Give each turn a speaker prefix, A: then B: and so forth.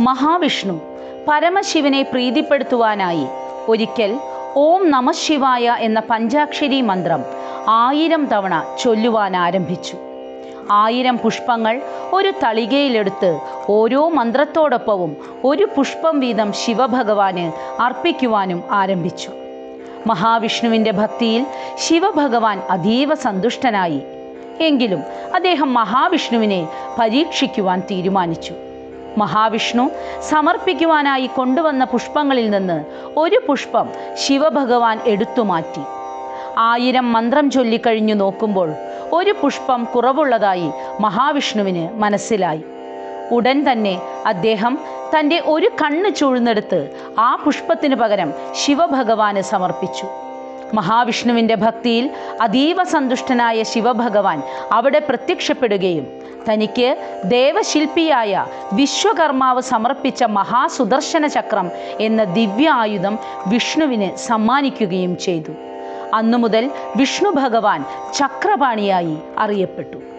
A: മഹാവിഷ്ണു പരമശിവനെ പ്രീതിപ്പെടുത്തുവാനായി ഒരിക്കൽ ഓം നമശിവായ എന്ന പഞ്ചാക്ഷരി മന്ത്രം ആയിരം തവണ ചൊല്ലുവാൻ ആരംഭിച്ചു. ആയിരം പുഷ്പങ്ങൾ ഒരു തളികയിലെടുത്ത് ഓരോ മന്ത്രത്തോടൊപ്പവും ഒരു പുഷ്പം വീതം ശിവഭഗവാന് അർപ്പിക്കുവാനും ആരംഭിച്ചു. മഹാവിഷ്ണുവിന്റെ ഭക്തിയിൽ ശിവഭഗവാൻ അതീവ സന്തുഷ്ടനായി. എങ്കിലും അദ്ദേഹം മഹാവിഷ്ണുവിനെ പരീക്ഷിക്കുവാൻ തീരുമാനിച്ചു. മഹാവിഷ്ണു സമർപ്പിക്കുവാനായി കൊണ്ടുവന്ന പുഷ്പങ്ങളിൽ നിന്ന് ഒരു പുഷ്പം ശിവഭഗവാൻ എടുത്തുമാറ്റി ആയിരം മന്ത്രം ചൊല്ലിക്കഴിഞ്ഞു നോക്കുമ്പോൾ ഒരു പുഷ്പം കുറവുള്ളതായി മഹാവിഷ്ണുവിന് മനസ്സിലായി. ഉടൻ തന്നെ അദ്ദേഹം തന്റെ ഒരു കണ്ണ് ചൂഴ്ന്നെടുത്ത് ആ പുഷ്പത്തിന് പകരം ശിവഭഗവാന് സമർപ്പിച്ചു. മഹാവിഷ്ണുവിന്റെ ഭക്തിയിൽ അതീവ സന്തുഷ്ടനായ ശിവഭഗവാൻ അവിടെ പ്രത്യക്ഷപ്പെടുകയും തനിക്ക് ദേവശില്പിയായ വിശ്വകർമാവ് സമർപ്പിച്ച മഹാസുദർശന ചക്രം എന്ന ദിവ്യ ആയുധം വിഷ്ണുവിന് സമ്മാനിക്കുകയും ചെയ്തു. അന്നു മുതൽ വിഷ്ണു ഭഗവാൻ ചക്രപാണിയായി അറിയപ്പെട്ടു.